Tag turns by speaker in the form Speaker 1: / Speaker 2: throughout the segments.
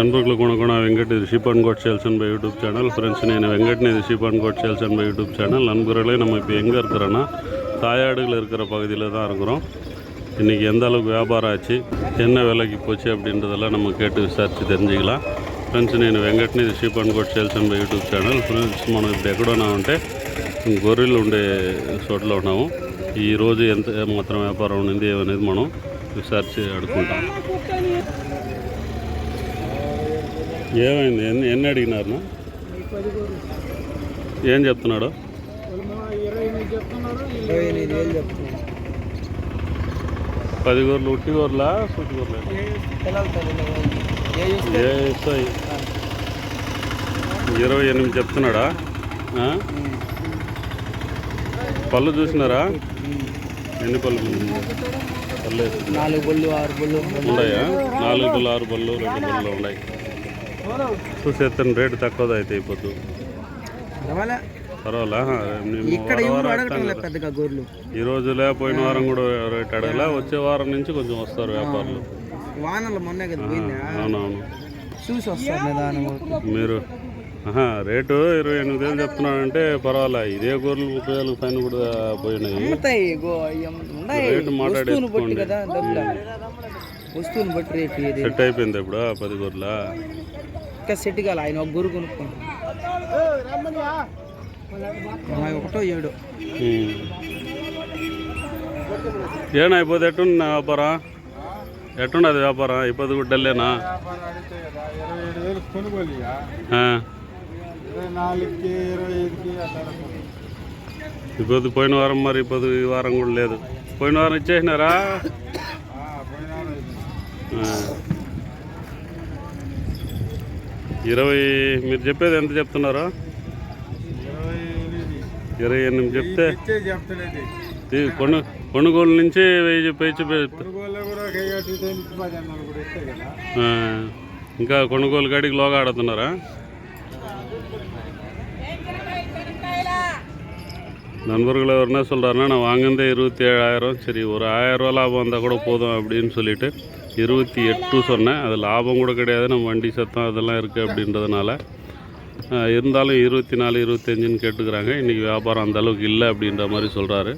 Speaker 1: నన్బర్గ్లో కొనుక్కున్న వెంకట్ ಇದು sheep and goat sales by YouTube channel friends ನೀನು வெங்கட்னு இது sheep and goat sales by YouTube channel நண்பர்களே நம்ம இப்போ எங்கே இருக்கிறோன்னா தாயாடுகள் இருக்கிற பகுதியில் தான் இருக்கிறோம் இன்றைக்கி எந்த அளவுக்கு வியாபாரம் ஆச்சு என்ன விலைக்கு போச்சு அப்படின்றதெல்லாம் நம்ம கேட்டு విచారించి தெரிஞ்சுக்கலாம் ఫ్రెండ్స్ నేను వెంకట్ని ఇది sheep and goat sales by YouTube channel friends మనం ఇప్పుడు ఎక్కడ ఉన్నామంటే గొర్రెలు ఉండే చోట్ల ఉన్నాము ఈ రోజు ఎంత మాత్రం వ్యాపారం ఉండింది ఏమనేది మనం విచారించి అడుగుకుంటాం ఏమైంది? ఎన్ని ఎన్ని అడిగినారు ఏం చెప్తున్నాడు? పది గొర్రెలు ఉట్టి గొర్రెలా సుట్టి
Speaker 2: ఏ
Speaker 1: ఇస్తాయి ఇరవై ఎనిమిది చెప్తున్నాడా? పళ్ళు చూసినారా? ఎన్ని పళ్ళు? పళ్ళు.
Speaker 2: నాలుగు బళ్ళు ఆరు బళ్ళు
Speaker 1: ఉన్నాయా? నాలుగు పళ్ళు ఆరు పళ్ళు రెండు పళ్ళు ఉన్నాయి. చూసేస్తాను రేటు తక్కువ అయితే అయిపోద్దు.
Speaker 2: పర్వాలే.
Speaker 1: ఈ రోజు లేకపోయిన వారం కూడా రేట్ అడగలా వచ్చే వారం నుంచి కొంచెం వస్తారు వ్యాపారులు.
Speaker 2: వానలు మొన్నే కదా పోయిందా?
Speaker 1: అవునవును.
Speaker 2: చూసి వస్తారు నిదానం
Speaker 1: మీరు రేటు ఇరవై ఎనిమిది వేలు చెప్తున్నాడంటే పర్వాలే ఇదే గొర్రెలు ముప్పై వేలకు పైన కూడా పోయినాయి. రేటు మాట్లాడేసుకోండి. సెట్ అయిపోయింది ఇప్పుడు పది గొర్రెల
Speaker 2: ఇంకా సెట్ కాలే ఆయన ఒక గురు కొనుక్కుంటాం ఒకటో ఏడు
Speaker 1: ఏనా అయిపోతే ఎట్టుంది నా వ్యాపారం ఎట్టుండదు వ్యాపారం అయిపోతే గుడ్డలేనా
Speaker 3: ఇరవై ఏడు వేలు కొనుగోలు ఇక.
Speaker 1: ఆ,
Speaker 3: ఇరవై నాలుగుకి ఇరవై ఐదుకి అట్లా
Speaker 1: ఇప్పుడు పోయిన వారం మరి ఇప్పుడు ఈ వారం కూడా లేదు పోయిన వారం ఇచ్చేసినారా
Speaker 3: పోయినారు
Speaker 1: ఆ. ఇరవై మీరు చెప్పేది ఎంత చెప్తున్నారు
Speaker 3: ఇరవై ఎనిమిది
Speaker 1: ఇరవై ఎనిమిది చెప్తే
Speaker 3: ఇచ్చే చెప్తలేదు
Speaker 1: తీ- కొను కొనుగోలు నుంచి వెయ్యి చెప్పి చెప్పి-
Speaker 3: కొనుగోలు కూడా కైగట్టి తేలిచి పది అన్నలు కూడా ఇస్తాయి కదా
Speaker 1: ఆ, ఇంకా కొనుగోలు కాడికి లోగా ఆడుతున్నారా நண்பர்கள் அவர் என்ன சொல்கிறாருன்னா நான் வாங்கினதே இருபத்தி ஏழாயிரம் சரி ஒரு ஆயிரம் ரூபா லாபம் வந்தால் கூட போதும் அப்படின்னு சொல்லிட்டு இருபத்தி எட்டு சொன்னேன் அது லாபம் கூட கிடையாது நம்ம வண்டி சத்தம் அதெல்லாம் இருக்குது அப்படின்றதுனால ஆ, இருந்தாலும் இருபத்தி நாலு இருபத்தஞ்சுன்னு கேட்டுக்கிறாங்க இன்றைக்கி வியாபாரம் அந்த அளவுக்கு இல்லை அப்படின்ற மாதிரி சொல்கிறாரு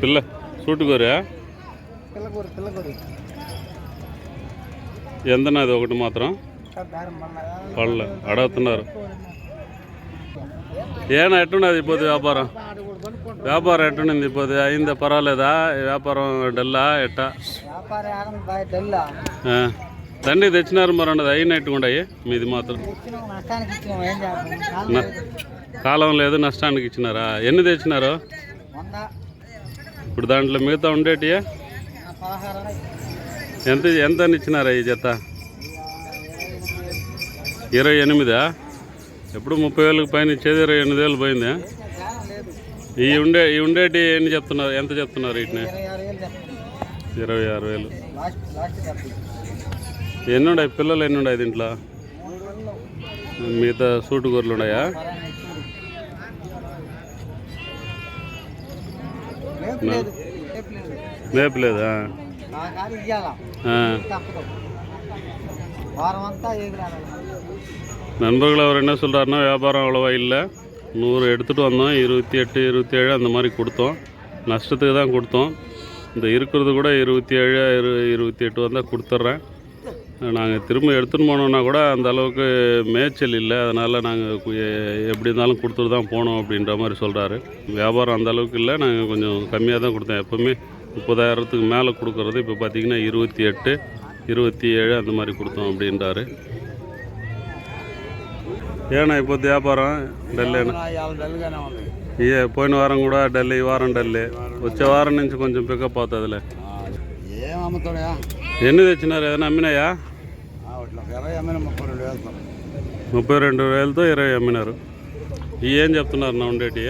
Speaker 1: పిల్ల సూటుకోరా
Speaker 2: పిల్లకూర పిల్లకూర
Speaker 1: ఎంతనా అది ఒకటి మాత్రం
Speaker 2: బేరం మళ్ళా
Speaker 1: పళ్ళ అడుగుతున్నారు ఏనా ఎట్టున్నది ఇప్పుడు వ్యాపారం వ్యాపారం ఎట్టుండింది ఇప్పుడు అయిందా? పర్వాలేదా? వ్యాపారం డల్లా ఎట్టా. తండ్రి తెచ్చినారు మరి ఉండదు అయినట్టుకుండాయి మీది మాత్రం. కాలం లేదు. నష్టానికి ఇచ్చినారా? ఎన్ని తెచ్చినారు? ఇప్పుడు దాంట్లో మిగతా ఉండేటియే?
Speaker 2: పదహారు
Speaker 1: ఎంత ఎంత ఇచ్చినారా ఈ జత? ఇరవై ఎనిమిదా? ఎప్పుడు ముప్పై వేలకు పైన ఇచ్చేది ఇరవై ఎనిమిది వేలు పోయిందా? ఈ ఉండే ఈ ఉండేటి ఎన్ని చెప్తున్నారు ఎంత చెప్తున్నారు వీటిని
Speaker 2: ఇరవై ఆరు వేలు చెప్తాను
Speaker 1: ఇరవై ఆరు వేలు
Speaker 2: లాస్ట్ లాస్ట్ డబ్బులు
Speaker 1: ఎన్ని ఉన్నాయి పిల్లలు ఎన్ని ఉన్నాయి దీంట్లో
Speaker 2: మూడు వందలు
Speaker 1: మిగతా సూటు గొర్రెలు ఉన్నాయా
Speaker 2: పరాన్ని చూడు లేపు లేదు లేపు లేదు
Speaker 1: మేపలేదా
Speaker 2: నా కాదు ఇయ్యాలా
Speaker 1: ఆ.
Speaker 2: తప్పదు వారం అంతా ఏది రావాలి
Speaker 1: நண்பர்கள் அவர் என்ன சொல்கிறாருன்னா வியாபாரம் அவ்வளோவா இல்லை நூறு எடுத்துகிட்டு வந்தோம். இருபத்தி எட்டு இருபத்தி ஏழு அந்த மாதிரி கொடுத்தோம். நஷ்டத்துக்கு தான் கொடுத்தோம். இந்த இருக்கிறது கூட இருபத்தி ஏழு இரு இருபத்தி எட்டு வந்தால் கொடுத்துட்றேன். நாங்கள் திரும்ப எடுத்துன்னு போனோன்னா கூட அந்த அளவுக்கு மேய்ச்சல் இல்லை. அதனால் நாங்கள் எப்படி இருந்தாலும் கொடுத்துட்டு தான் போனோம் அப்படின்ற மாதிரி சொல்கிறாரு வியாபாரம் அந்த அளவுக்கு இல்லை. நாங்கள் கொஞ்சம் கம்மியாக தான் கொடுத்தோம். எப்போவுமே முப்பதாயிரத்துக்கு மேலே கொடுக்குறது இப்போ பார்த்தீங்கன்னா இருபத்தி எட்டு இருபத்தி ஏழு அந்த மாதிரி கொடுத்தோம் அப்படின்றாரு. ఏనా అయిపోద్ది వ్యాపారం?
Speaker 2: ఉంది.
Speaker 1: ఇయే పోయిన వారం కూడా డల్ ఈ వారం డల్లే. వచ్చే వారం నుంచి కొంచెం పికప్ అవుతుందిలే. ఎన్ని తెచ్చినారు? ఏదైనా అమ్మినాయా?
Speaker 2: ముప్పై రెండు
Speaker 1: వేలతో. ఇరవై అమ్మినారు. ఇవి ఏం చెప్తున్నారు నా ఉండేటి?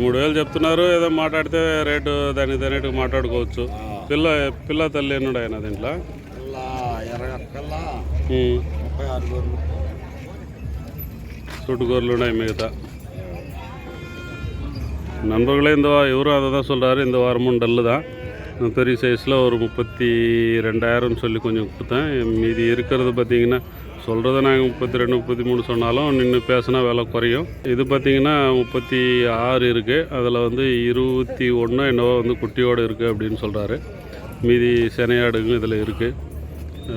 Speaker 3: మూడు వేలు
Speaker 1: చెప్తున్నారు. ఏదో మాట్లాడితే రేటు దానికి తగ్గట్టు మాట్లాడుకోవచ్చు. పిల్ల పిల్ల తల్లి ఎన్నుడు ఆయన దీంట్లో
Speaker 3: పిల్ల ఇరవై ఒక్క పిల్ల
Speaker 1: ఉమ్.
Speaker 3: ముప్పై ఆరు గొర్రెలు
Speaker 1: చుట్టుకూరలు ఉన్నాయి మిగతా நண்பர்களே இந்த வா இவரும் அதை தான் சொல்கிறாரு இந்த வாரமும் டல்லு தான் பெரிய சைஸில் ஒரு முப்பத்தி ரெண்டாயிரம்னு சொல்லி கொஞ்சம் கொடுத்தேன் மீதி இருக்கிறது பார்த்தீங்கன்னா சொல்கிறத நாங்கள் முப்பத்தி ரெண்டு முப்பத்தி மூணு சொன்னாலும் நின்று பேசினா விலை குறையும். இது பார்த்தீங்கன்னா முப்பத்தி ஆறு இருக்குது அதில் வந்து இருபத்தி ஒன்று என்னவோ வந்து குட்டியோடு இருக்குது அப்படின்னு சொல்கிறாரு மீதி செனையாடுங்க இதில் இருக்குது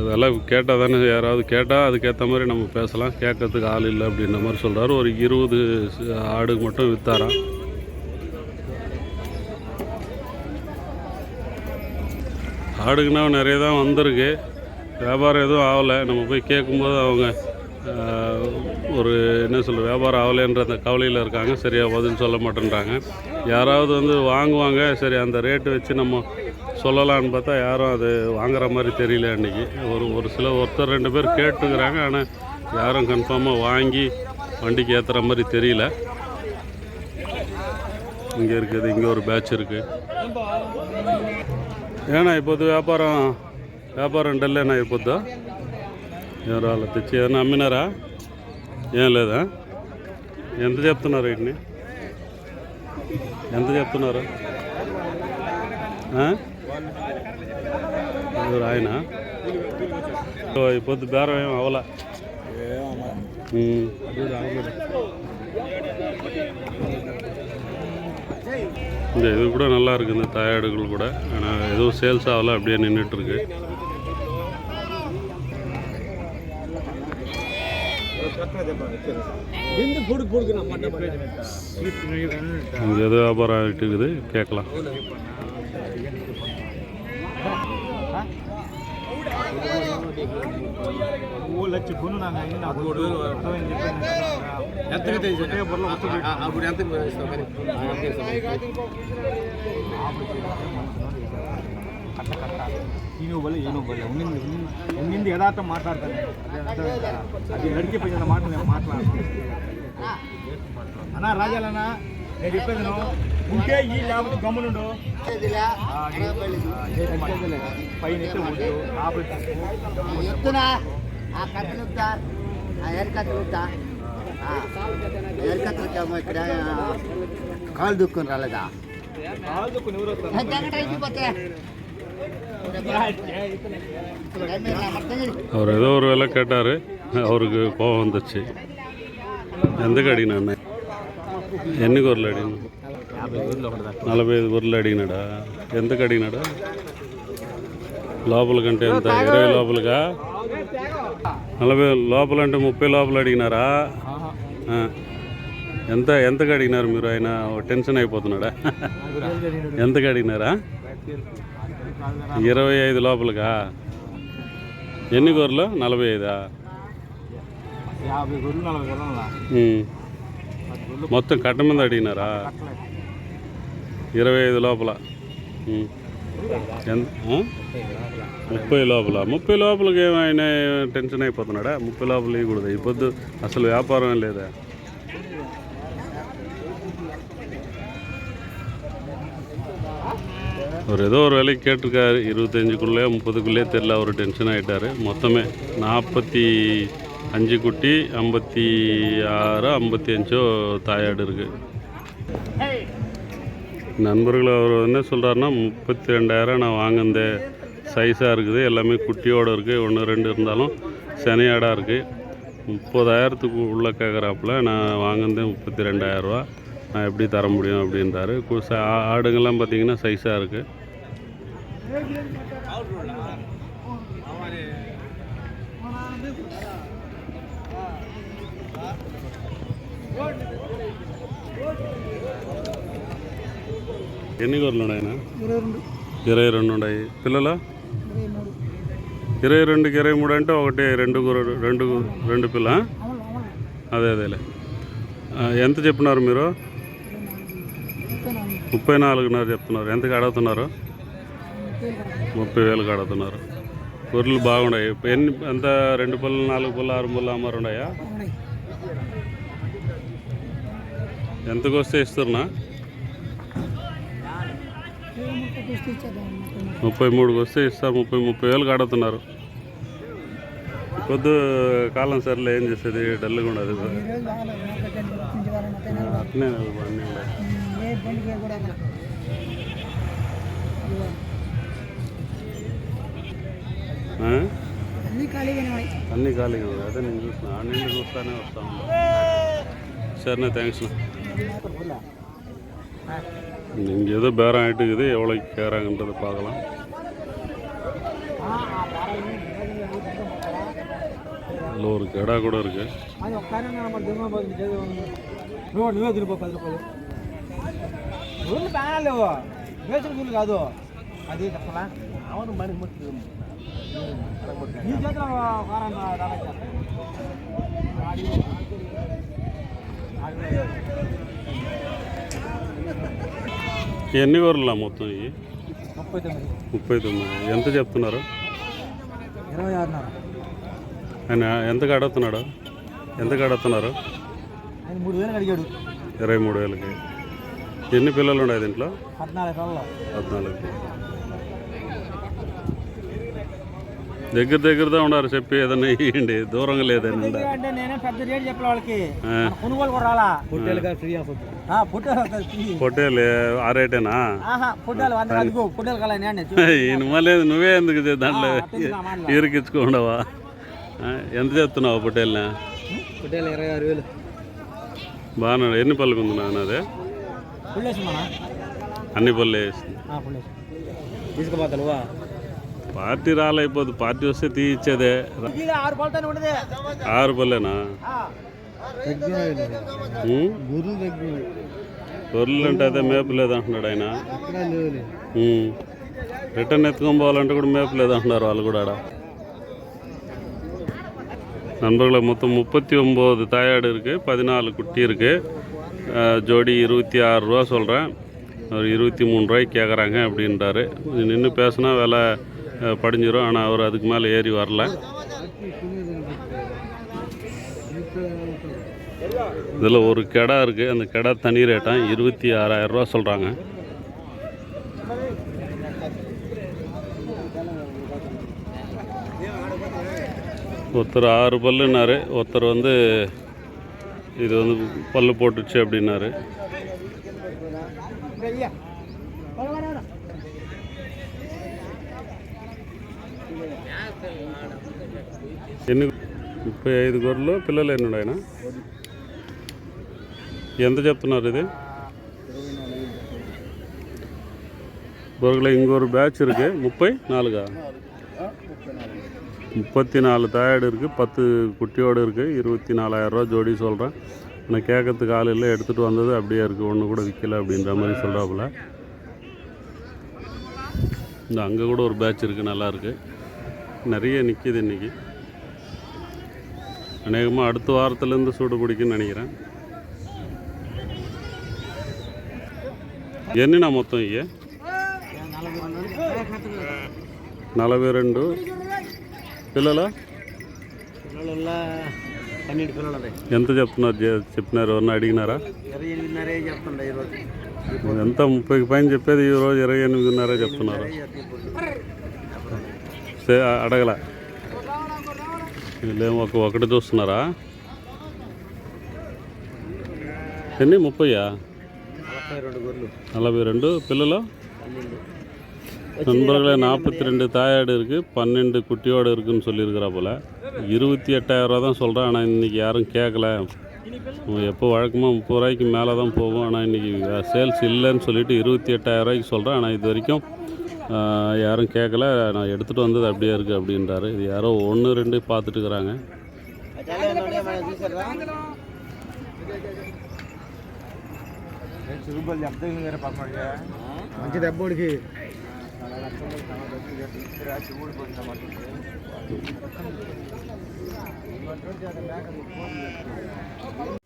Speaker 1: அதெல்லாம் கேட்டால் தானே யாராவது கேட்டால் அதுக்கேற்ற மாதிரி நம்ம பேசலாம். கேட்கறதுக்கு ஆள் இல்லை அப்படின்ற மாதிரி சொல்கிறாரு ஒரு இருபது ஆடு மட்டும் விற்றாராம் ஆடுக்குன்னா நிறைய தான் வந்திருக்கு. வியாபாரம் எதுவும் ஆகலை. நம்ம போய் கேட்கும்போது அவங்க ஒரு என்ன சொல்ல வியாபாரம் ஆகலைன்ற அந்த கவலையில் இருக்காங்க. சரியாக பதில் சொல்ல மாட்டேன்றாங்க. யாராவது வந்து வாங்குவாங்க. சரி அந்த ரேட்டு வச்சு நம்ம சொல்லலான்னு பார்த்தா யாரும் அது வாங்குற மாதிரி தெரியல அன்றைக்கி ஒரு ஒரு சில ஒருத்தர் ரெண்டு பேர் கேட்டுக்கிறாங்க. ஆனால் யாரும் கன்ஃபார்மாக வாங்கி வண்டிக்கு ஏற்றுற மாதிரி தெரியல. இங்கே இருக்குது இங்கே ஒரு பேட்ச் இருக்குது ஏன்னா இப்போது வியாபாரம் వ్యాపారం డల్ ఏనా అయిపోద్దా ఎవరు వాళ్ళు తెచ్చి ఏమైనా అమ్మినారా ఏం లేదా ఎంత చెప్తున్నారు వీటిని ఎంత చెప్తున్నారు ఆ? ఎవరు ఆయన ఓ, ఈ పొద్దు బేరం ఏం అవలా ఉమ్. இந்த இது கூட நல்லா இருக்குது இந்த தாயாடுகள் கூட ஆனால் எதுவும் சேல்ஸ் ஆகல அப்படியே நின்றுட்டு இங்கே எது வியாபாரம் ஆகிட்டு இருக்குது கேட்கலாம்
Speaker 3: లక్ష కొను నాకు అయింది నాకు అర్థమైంది చెప్పాను ఎంతగా తెలిసి బుర్రలో వస్తుంది
Speaker 2: అప్పుడు ఎంత
Speaker 3: కట్ట కట్ట ఈయన బల్ల ఈయన బల్ల ఉండింది ఉండింది- ఉండింది యథార్థం మాట్లాడతాను? అది నడిచిపోయిన మాట నేను మాట్లాడను. అన్నా రాజాలన్నా నేను చెప్పేది నువ్వు ఉంటే ఈ లేకపోతే గమ్మునుండు ఈ- ఏ పని?
Speaker 4: చెప్తున్నా ఆ కత్తి చెప్తా ఆ చెప్తా వచ్చాము ఇక్కడ? కాలు దుక్కుని రాలేదా?
Speaker 3: కాలు దుక్కుని ఎవరు
Speaker 4: అయిపోతే.
Speaker 1: அவர் ஏதோ ஒரு விலை கேட்டார் அவருக்கு கோபம் வந்துச்சு எந்த கடினா அண்ணன் ఎన్ని గొర్రెలు అడిగిన నలభై ఐదు గొర్రెలు అడిగినాడా ఎంత అడిగినాడా లోపల కంటే ఎంత ఇరవై లోపలగా నలభై లోపల అంటే ముప్పై లోపల అడిగినారా ఆ. ఎంత ఎంతకు అడిగినారు మీరు ఆయన టెన్షన్ అయిపోతున్నాడా ఎంతకు అడిగినారా ఇరవై ఐదు లోపలగా ఎన్ని గొర్రెలు? నలభై ఐదా. మొత్తం కట్ట మీద అడిగినారా? ఇరవై ఐదు లోపల? ముప్పై లోపల. ముప్పై లోపలకి ఏమైనా టెన్షన్ అయిపోతున్నాడా? ముప్పై లోపల ఇవ్వకూడదు. ఈ పొద్దు అసలు వ్యాపారం లేదా? அவர் ஏதோ ஒரு வேலைக்கு கேட்டிருக்காரு. இருபத்தஞ்சுக்குள்ளே முப்பதுக்குள்ளே தெரில அவர் டென்ஷன் ஆகிட்டார் மொத்தமே நாற்பத்தி அஞ்சு குட்டி ஐம்பத்தி ஆறு ஐம்பத்தி அஞ்சோ தாயாடு இருக்குது நண்பர்கள் அவர் என்ன சொல்கிறாருன்னா முப்பத்தி ரெண்டாயிரம் நான் வாங்கினேன் சைஸாக இருக்குது எல்லாமே குட்டியோடு இருக்குது ஒன்று ரெண்டு இருந்தாலும் செனையாடாக இருக்குது முப்பதாயிரத்துக்கு உள்ளே கேட்குறாப்புல நான் வாங்கினதே முப்பத்தி ரெண்டாயிரரூவா நான் எப்படி தர முடியும் அப்படின்றாரு கு- ச- ஆ- ஆடுங்கள்லாம் பார்த்தீங்கன்னா சைஸாக இருக்குது ఎన్ని గొర్రెలు ఉన్నాయన్నా ఇరవై రెండు ఉన్నాయి పిల్లల ఇరవై రెండుకి ఇరవై మూడు అంటే ఒకటి రెండు గొర్రె రెండు రెండు పిల్ల అదే అదేలే ఆ, ఎంత చెప్పినారు మీరు ముప్పై నాలుగున్నర చెప్తున్నారు. ఎంతకు అడుగుతున్నారు ముప్పై వేలకు అడుగుతున్నారు గొర్రెలు బాగున్నాయి. ఎన్ని ఎంత? రెండు పళ్ళు నాలుగు పళ్ళు ఆరు పళ్ళు అమ్మారు ఉన్నాయా? ఎంతకు వస్తే ఇస్తున్నా ముప్పై మూడుకి వస్తే ఇస్తారు ముప్పై ముప్పై వేలకు అడుగుతున్నారు పొద్దు కాలం సర్లే ఏం చేసేది? డల్గా ఉండదు. నుంచి వారు అట్లనే ఏ బండికే కూడా
Speaker 2: అన్నీ ఖాళీగానే ఉన్నాయి
Speaker 1: అన్నీ ఖాళీగా ఉన్నాయి అదే నేను చూసిన ఆ నిన్ను చూస్తానే వస్తా ఉన్నా సరేనా థ్యాంక్స్ இங்கே ஏதோ பேரம் ஆகிட்டு இருக்குது எவ்வளோ கேராங்கன்றதை பார்க்கலாம் இல்லை ஒரு கடா கூட இருக்குது
Speaker 3: అది ఒక్కనే మన దిగువ నువ్వు నువ్వే దిలిపో పది రూపాయలు ఊళ్ళు బాగా లేవు వేసిన ఊళ్ళు కాదు అది చెప్పలా అవును మనిషి ముట్టి నీ చేతిలో వారం
Speaker 1: ఎన్ని గొర్రెలా మొత్తం ఇవి
Speaker 3: ముప్పై తొమ్మిది
Speaker 1: ముప్పై తొమ్మిది ఎంత చెప్తున్నారు
Speaker 3: ఇరవై ఆరున్నర
Speaker 1: ఆయన ఎంతకు అడుగుతున్నాడు ఎంతకు అడుగుతున్నారు ఇరవై మూడు వేలకి. ఎన్ని పిల్లలు ఉన్నాయి దీంట్లో?
Speaker 3: పద్నాలుగు
Speaker 1: దగ్గర దగ్గరదా ఉన్నారు చెప్పి ఏదన్నా ఇవ్వండి దూరంగా లేదని
Speaker 3: అంటే నేనే పెద్ద రేటు చెప్పలే వాళ్ళకి. కొనుగోలు పొట్టేలు
Speaker 1: ఆ రేటేనా?
Speaker 3: పొట్టేలు
Speaker 1: ఈయన మళ్ళీ నువ్వే ఎందుకు దాంట్లో ఇరికించుకోండవా? ఎంత చెప్తున్నావు పొట్టేళ్ళ
Speaker 3: పొట్టేలు ఇరవై ఆరు వేలు.
Speaker 1: బాగా ఎన్ని పళ్ళు ఉంది నాన్న అదే? అన్ని పళ్ళు
Speaker 3: తీసుకుపోతానువా
Speaker 1: పార్టీ రాలైపోద్ది పార్టీ వస్తే తీయిచ్చేదే
Speaker 3: ఇది ఆరు
Speaker 1: పళ్ళేనా? గొర్రెలు అంటే అదే మేపు లేదంటున్నాడు ఆయన. రిటర్న్ ఎత్తుకొని పోవాలంటే కూడా మేపు లేదంటున్నారు వాళ్ళు కూడా நண்பர்களை மொத்தம் முப்பத்தி ஒம்பது தாயாடு இருக்குது பதினாலு குட்டி இருக்குது ஜோடி இருபத்தி ஆறுரூவா சொல்கிறேன் ஒரு இருபத்தி மூணு ரூபாய்க்கு கேட்குறாங்க அப்படின்றாரு. நின்று பேசுனா விலை படிஞ்சிடும் ஆனால் அவர் அதுக்கு மேலே ஏறி வரல. இதில் ஒரு கெடா இருக்குது அந்த கெடா தனி ரேட்டாக இருபத்தி ஆறாயிரம் ரூபா சொல்கிறாங்க ஒருத்தர் ஆறு பல்லுனார் ஒருத்தர் வந்து இது வந்து பல் போட்டுச்சு அப்படின்னாரு. ఎన్ని ముప్పై ఐదు గొర్రెలు పిల్లలు ఎన్ని ఆయన ఎంత చెప్తున్నారు ఇది గొర్రెల ఇంకొరు బ్యాచ్ ఇరుకే ముప్పై నాలుగా முப்பத்தி நாலு தாயாடு இருக்குது பத்து குட்டியோடு இருக்குது இருபத்தி நாலாயிரரூவா ஜோடி சொல்கிறேன் நான் கேட்கறதுக்கு ஆள் இல்லை எடுத்துகிட்டு வந்தது அப்படியே இருக்குது ஒன்று கூட விற்கல அப்படின்ற மாதிரி சொல்கிறாப்புல இந்த அங்கே கூட ஒரு பேட்ச் இருக்குது நல்லா இருக்கு நிறைய நிற்கிது இன்றைக்கி அநேகமாக அடுத்த வாரத்துலேருந்து சூடு பிடிக்குன்னு நினைக்கிறேன் ఎన్ని మొత్తం ఇయ్యే నలభై రెండు పిల్లల?
Speaker 3: పన్నెండు
Speaker 1: ఎంత చెప్తున్నారు చెప్పినారు? ఎవరన్నా అడిగినారా?
Speaker 3: ఇరవై ఎనిమిదిన్నరే చెప్తుండే ఈరోజు.
Speaker 1: ఎంత ముప్పైకి పైన చెప్పేది ఈ రోజు ఇరవై ఎనిమిదిన్నర చెప్తున్నారు. సే అడగల. వీళ్ళేమో ఒక ఒకటి చూస్తున్నారా? ఎన్ని? ముప్పయ్యా
Speaker 3: నలభై రెండు
Speaker 1: పిల్లలు? நண்பர்களே நாற்பத்தி ரெண்டு தாயாடு இருக்குது பன்னெண்டு குட்டியோடு இருக்குன்னு சொல்லியிருக்கிறா போல் இருபத்தி எட்டாயிரரூவா தான் சொல்கிறேன் ஆனால் இன்றைக்கி யாரும் கேட்கல எப்போ வழக்கமாக முப்பது ரூபாய்க்கு மேலே தான் போகும் ஆனால் இன்றைக்கி சேல்ஸ் இல்லைன்னு சொல்லிட்டு இருபத்தி எட்டாயிரரூவாய்க்கு சொல்கிறேன் ஆனால் இது வரைக்கும் ஆ, யாரும் கேட்கல நான் எடுத்துகிட்டு வந்தது அப்படியே இருக்குது அப்படின்றாரு இது யாரோ ஒன்று ரெண்டு பார்த்துட்டு இருக்கிறாங்க
Speaker 3: రూపాయలు చెప్తే వేరే పక్కన మంచి దెబ్బడికి